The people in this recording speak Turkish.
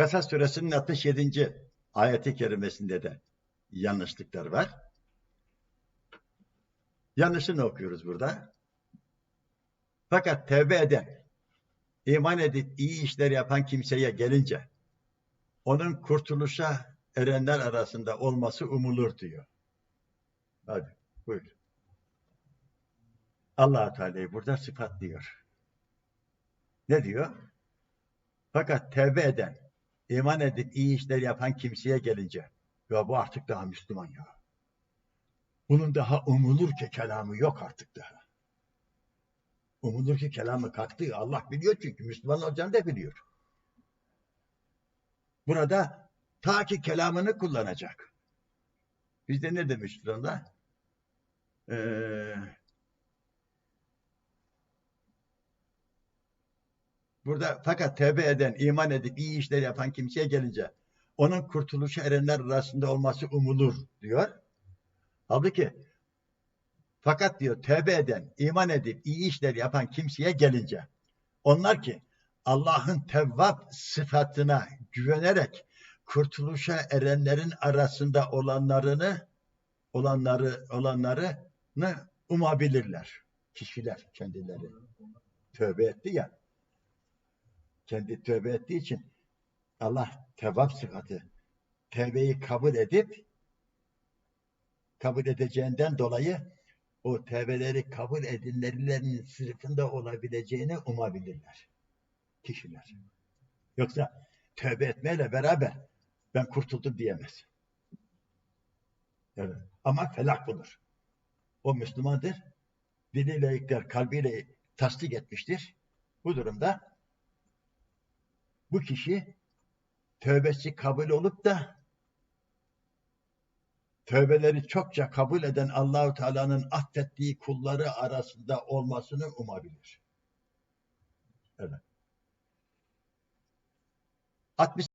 Kasas suresinin 67. ayeti kerimesinde de yanlışlıklar var. Yanlışını okuyoruz burada. Fakat tevbe eden, iman edip iyi işler yapan kimseye gelince onun kurtuluşa erenler arasında olması umulur diyor. Hadi buyur. allah Teala'yı burada sıfatlıyor. Ne diyor? Fakat tevbe eden, iman edip iyi işler yapan kimseye gelince ya bu artık daha Müslüman ya. Bunun daha umulur ki kelamı yok artık daha. Umulur ki kelamı kalktı. Allah biliyor çünkü Müslüman olacağını da biliyor. Burada ta ki kelamını kullanacak. Bizde ne demiştir onda? Ee, burada fakat tevbe eden, iman edip iyi işler yapan kimseye gelince onun kurtuluşa erenler arasında olması umulur diyor. Halbuki fakat diyor tevbe eden, iman edip iyi işler yapan kimseye gelince onlar ki Allah'ın tevvab sıfatına güvenerek kurtuluşa erenlerin arasında olanlarını olanları olanlarını umabilirler. Kişiler kendileri. Tövbe etti ya. Kendi tövbe ettiği için Allah tevvab sıfatı tevbeyi kabul edip kabul edeceğinden dolayı o tevbeleri kabul edinlerinin sınıfında olabileceğini umabilirler. Kişiler. Yoksa tövbe etmeyle beraber ben kurtuldum diyemez. Evet. Ama felak bulur. O Müslümandır. Diliyle ikrar, kalbiyle tasdik etmiştir. Bu durumda bu kişi tövbesi kabul olup da tövbeleri çokça kabul eden Allahu Teala'nın affettiği kulları arasında olmasını umabilir. Evet. 60